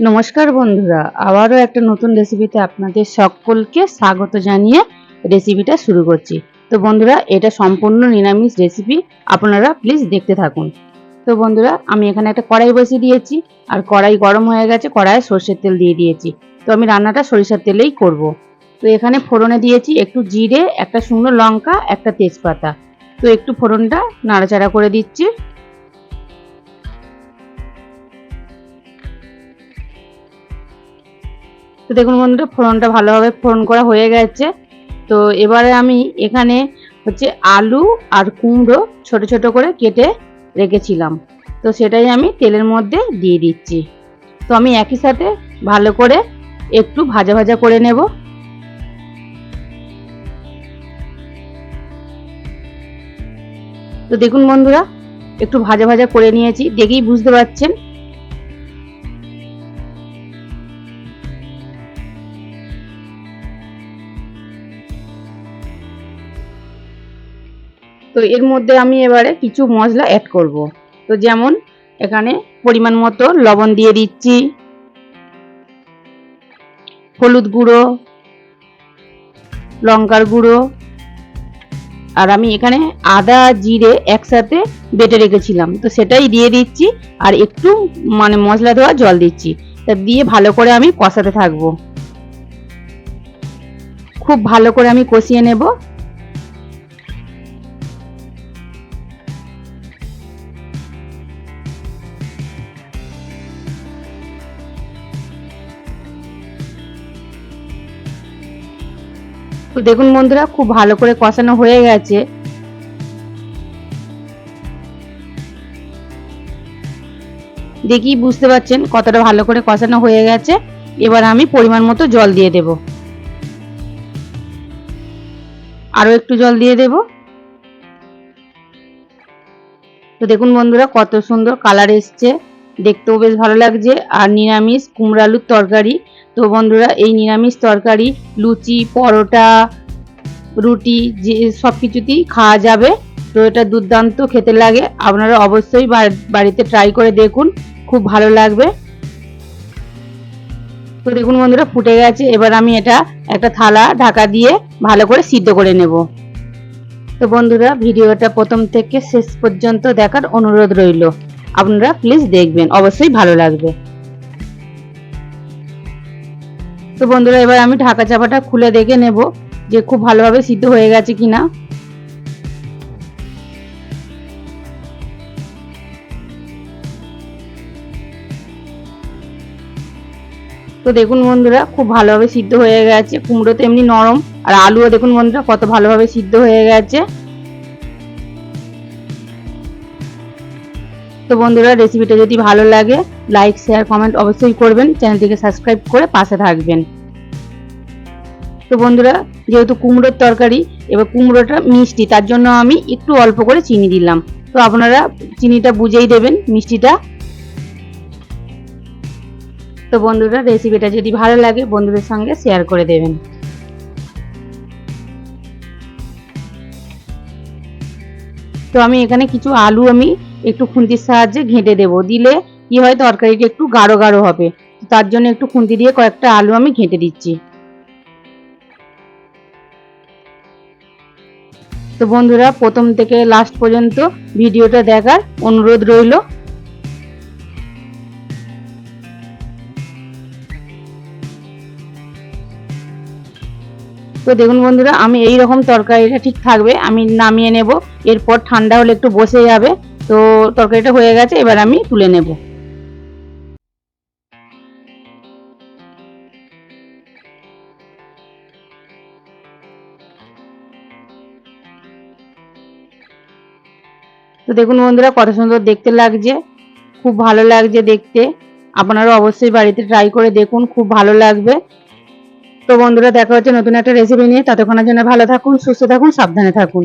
নমস্কার বন্ধুরা, আবারও একটা নতুন রেসিপিতে আপনাদের সকলকে স্বাগত জানিয়ে রেসিপিটা শুরু করছি। তো বন্ধুরা, এটা সম্পূর্ণ নিরামিষ রেসিপি আপনারা প্লিজ দেখতে থাকুন। তো বন্ধুরা, আমি এখানে একটা কড়াই বসিয়ে দিয়েছি, আর কড়াই গরম হয়ে গেছে, কড়াইয়ে সর্ষের তেল দিয়ে দিয়েছি। তো আমি রান্নাটা সরিষার তেলেই করব। তো এখানে ফোড়নে দিয়েছি একটু জিরে, একটা শুকনো লঙ্কা, একটা তেজপাতা। তো একটু ফোড়নটা নাড়াচাড়া করে দিচ্ছি। তো দেখুন বন্ধুরা, ফোড়নটা ভালোভাবে ফোড়ন করা হয়ে গেছে। তো এবারে আমি এখানে হচ্ছে আলু আর কুমড়ো ছোট ছোট করে কেটে রেখেছিলাম। তো সেটাই আমি তেলের মধ্যে দিয়ে দিচ্ছি। তো আমি একই সাথে ভালো করে একটু ভাজা ভাজা করে নেব। তো দেখুন বন্ধুরা, একটু ভাজা ভাজা করে নিয়েছি। দেখেই বুঝতে পারছেন তো এর মধ্যে আমি এবারে কিছু মশলা অ্যাড করব। তো যেমন এখানে পরিমাণ মতো লবণ দিয়ে দিচ্ছি, হলুদ গুঁড়ো, লঙ্কার গুঁড়ো, আর আমি এখানে আদা, জিরে একসাথে বেটে রেখেছিলাম। তো সেটাই দিয়ে দিচ্ছি, আর একটু মানে মশলা দেওয়া জল দিচ্ছি। তা দিয়ে ভালো করে আমি কষাতে থাকব। খুব ভালো করে আমি কষিয়ে নেব। তো দেখুন বন্ধুরা, খুব ভালো করে কষানো হয়ে গেছে। দেখি বুঝতে পারছেন কতটা ভালো করে কষানো হয়ে গেছে। এবার আমি পরিমাণ মতো জল দিয়ে দেব। আরও একটু জল দিয়ে দেব। তো দেখুন বন্ধুরা, কত সুন্দর কালার এসছে। দেখতেও বেশ ভালো লাগছে। আর নিরামিষ কুমড়ো আলুর তরকারি। তো বন্ধুরা, এই নিরামিষ তরকারি, লুচি, পরোটা, রুটি, যে সব কিছুতেই খাওয়া যাবে। তো এটা দুর্দান্ত খেতে লাগে। আপনারা অবশ্যই বাড়িতে ট্রাই করে দেখুন। খুব ভালো লাগবে। তো দেখুন বন্ধুরা, ফুটে গেছে। এবার আমি এটা একটা থালা, ঢাকা দিয়ে ভালো করে সিদ্ধ করে নেব। তো বন্ধুরা, ভিডিওটা প্রথম থেকে শেষ পর্যন্ত দেখার অনুরোধ রইল। আপনারা প্লিজ দেখবেন, অবশ্যই ভালো লাগবে। তো বন্ধুরা, এবার আমি ঢাকা চাপাটা খুলে দেখে নেব যে খুব ভালোভাবে সিদ্ধ হয়ে গেছে কিনা। তো দেখুন বন্ধুরা, খুব ভালোভাবে সিদ্ধ হয়ে গেছে। কুমড়ো তো এমনি নরম, আর আলুও দেখুন বন্ধুরা, কত ভালোভাবে সিদ্ধ হয়ে গেছে। তো বন্ধুরা রেসিপিটা যদি ভালো লাগে লাইক শেয়ার কমেন্ট অবশ্যই করবেন। চ্যানেলটিকে সাবস্ক্রাইব করে পাশে থাকবেন। তো বন্ধুরা, যেহেতু কুমড়োর তরকারি, এবার কুমড়োটা মিষ্টি, তার জন্য আমি একটু অল্প করে চিনি দিলাম। তো আপনারা চিনিটা বুঝেই দেবেন মিষ্টিটা। তো বন্ধুরা রেসিপিটা যদি ভালো লাগে, বন্ধুদের সঙ্গে শেয়ার করে দেবেন। তো আমি এখানে কিছু আলু আমি একটু খুন্তির সাহায্যে ঘেঁটে দেব। দিলে কি হয়, তরকারিটা একটু গাঢ় গাঢ় হবে। তার জন্য একটু খুন্তি দিয়ে কয়েকটা আলু আমি ঘেঁটে দিচ্ছি। তো বন্ধুরা, প্রথম থেকে লাস্ট পর্যন্ত ভিডিওটা দেখার অনুরোধ রইল। তো দেখুন বন্ধুরা, আমি এই রকম তরকারিটা ঠিক থাকবে, আমি নামিয়ে নেব। এরপর ঠান্ডা হলে একটু বসে যাবে। তো তরকারিটা হয়ে গেছে, এবার আমি তুলে নেব। তো দেখুন বন্ধুরা, কত সুন্দর দেখতে লাগছে, খুব ভালো লাগছে দেখতে। আপনারা অবশ্যই বাড়িতে ট্রাই করে দেখুন, খুব ভালো লাগবে। তো বন্ধুরা, দেখা হচ্ছে নতুন একটা রেসিপি নিয়ে। ততক্ষণের জন্য ভালো থাকুন, সুস্থ থাকুন, সাবধানে থাকুন।